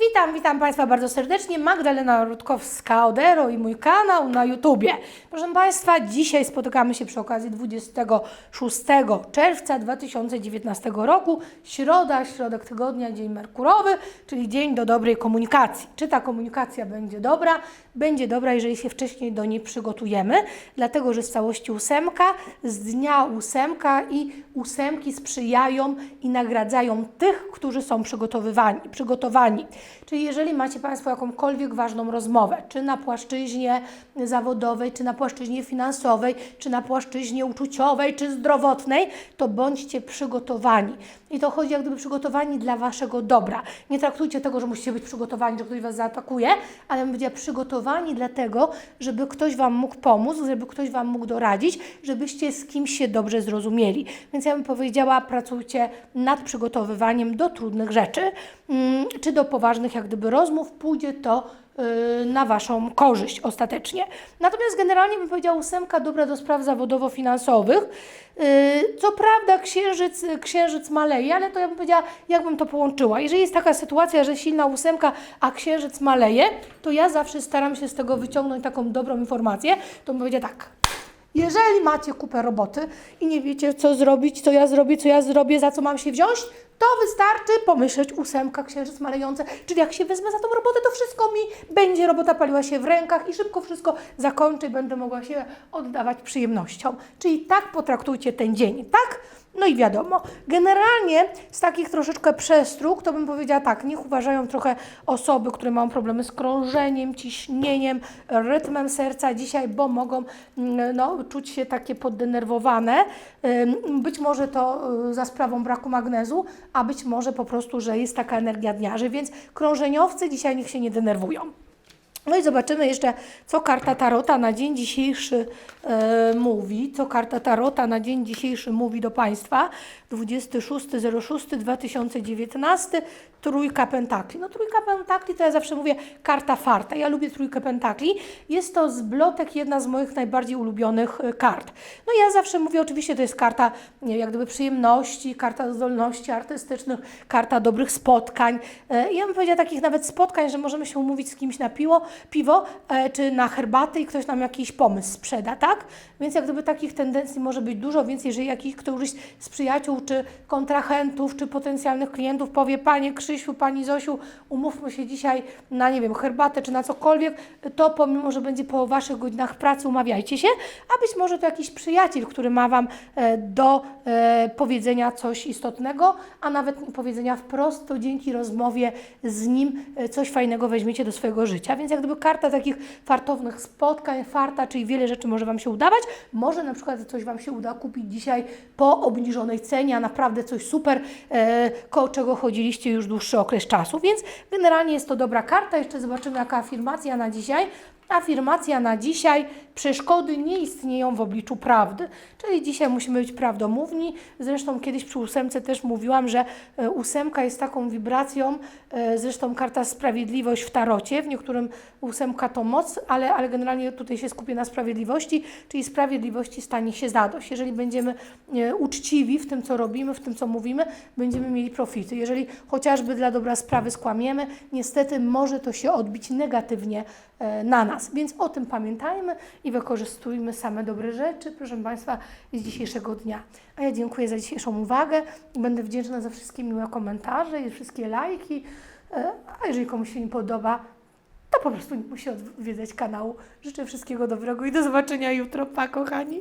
Witam, witam Państwa bardzo serdecznie. Magdalena Rutkowska-Odero i mój kanał na YouTubie. Proszę Państwa, dzisiaj spotykamy się przy okazji 26 czerwca 2019 roku. Środa, środek tygodnia, dzień merkurowy, czyli dzień do dobrej komunikacji. Czy ta komunikacja będzie dobra? Będzie dobra, jeżeli się wcześniej do niej przygotujemy, dlatego że z całości ósemka, z dnia ósemka i ósemki sprzyjają i nagradzają tych, którzy są przygotowywani, przygotowani. Czyli jeżeli macie Państwo jakąkolwiek ważną rozmowę, czy na płaszczyźnie zawodowej, czy na płaszczyźnie finansowej, czy na płaszczyźnie uczuciowej, czy zdrowotnej, to bądźcie przygotowani. I to chodzi jak gdyby przygotowani dla Waszego dobra. Nie traktujcie tego, że musicie być przygotowani, że ktoś Was zaatakuje, ale powiedziała przygotowani dlatego, żeby ktoś Wam mógł pomóc, żeby ktoś Wam mógł doradzić, żebyście z kimś się dobrze zrozumieli. Więc ja bym powiedziała, pracujcie nad przygotowywaniem do trudnych rzeczy, mm, czy do poważnych jak gdyby rozmów, pójdzie to y, na Waszą korzyść ostatecznie. Natomiast generalnie bym powiedziała ósemka dobra do spraw zawodowo-finansowych. Y, Co prawda księżyc, księżyc maleje, ale to ja bym powiedziała, jakbym to połączyła. Jeżeli jest taka sytuacja, że silna ósemka, a księżyc maleje, to ja zawsze staram się z tego wyciągnąć taką dobrą informację, to bym powiedziała tak, jeżeli macie kupę roboty i nie wiecie, co zrobić, co ja zrobię, co ja zrobię, za co mam się wziąć, to wystarczy pomyśleć ósemka, księżyc malejący, czyli jak się wezmę za tą robotę, to wszystko mi będzie, robota paliła się w rękach i szybko wszystko zakończę i będę mogła się oddawać przyjemnością. Czyli tak potraktujcie ten dzień, tak? No i wiadomo, generalnie z takich troszeczkę przestróg, to bym powiedziała tak, niech uważają trochę osoby, które mają problemy z krążeniem, ciśnieniem, rytmem serca dzisiaj, bo mogą mm, no, czuć się takie poddenerwowane. Być może to y, za sprawą braku magnezu, a być może po prostu, że jest taka energia dniarzy, więc krążeniowcy dzisiaj niech się nie denerwują. No i zobaczymy jeszcze, co karta Tarota na dzień dzisiejszy e, mówi. Co karta Tarota na dzień dzisiejszy mówi do Państwa. 26.06.2019, trójka pentakli. No trójka pentakli to ja zawsze mówię karta farta. Ja lubię trójkę pentakli. Jest to z blotek jedna z moich najbardziej ulubionych e, kart. No ja zawsze mówię, oczywiście to jest karta nie, jak gdyby przyjemności, karta zdolności artystycznych, karta dobrych spotkań. E, ja bym powiedziała takich nawet spotkań, że możemy się umówić z kimś na piwo, piwo e, czy na herbatę i ktoś nam jakiś pomysł sprzeda, tak? Więc jak gdyby takich tendencji może być dużo, więc jeżeli jakiś któryś z przyjaciół, czy kontrahentów, czy potencjalnych klientów powie, Panie Krzysiu, Pani Zosiu, umówmy się dzisiaj na, nie wiem, herbatę, czy na cokolwiek, to pomimo, że będzie po Waszych godzinach pracy, umawiajcie się, a być może to jakiś przyjaciel, który ma Wam e, do e, powiedzenia coś istotnego, a nawet powiedzenia wprost, to dzięki rozmowie z nim coś fajnego weźmiecie do swojego życia. Więc jak gdyby karta takich fartownych spotkań, farta, czyli wiele rzeczy może Wam się udawać. Może na przykład coś Wam się uda kupić dzisiaj po obniżonej cenie, a naprawdę coś super, e, koło czego chodziliście już dłuższy okres czasu. Więc generalnie jest to dobra karta. Jeszcze zobaczymy, jaka afirmacja na dzisiaj. Afirmacja na dzisiaj: przeszkody nie istnieją w obliczu prawdy. Czyli dzisiaj musimy być prawdomówni. Zresztą kiedyś przy ósemce też mówiłam, że e, ósemka jest taką wibracją, e, zresztą karta sprawiedliwość w tarocie, w niektórym ósemka to moc, ale, ale generalnie tutaj się skupię na sprawiedliwości, czyli sprawiedliwości stanie się zadość. Jeżeli będziemy e, uczciwi w tym, co robimy, w tym, co mówimy, będziemy mieli profity. Jeżeli chociażby dla dobra sprawy skłamiemy, niestety może to się odbić negatywnie na nas. Więc o tym pamiętajmy i wykorzystujmy same dobre rzeczy, proszę Państwa, z dzisiejszego dnia. A ja dziękuję za dzisiejszą uwagę i będę wdzięczna za wszystkie miłe komentarze i wszystkie lajki. E, A jeżeli komuś się nie podoba, to po prostu musi odwiedzać kanału. Życzę wszystkiego dobrego i do zobaczenia jutro. Pa, kochani!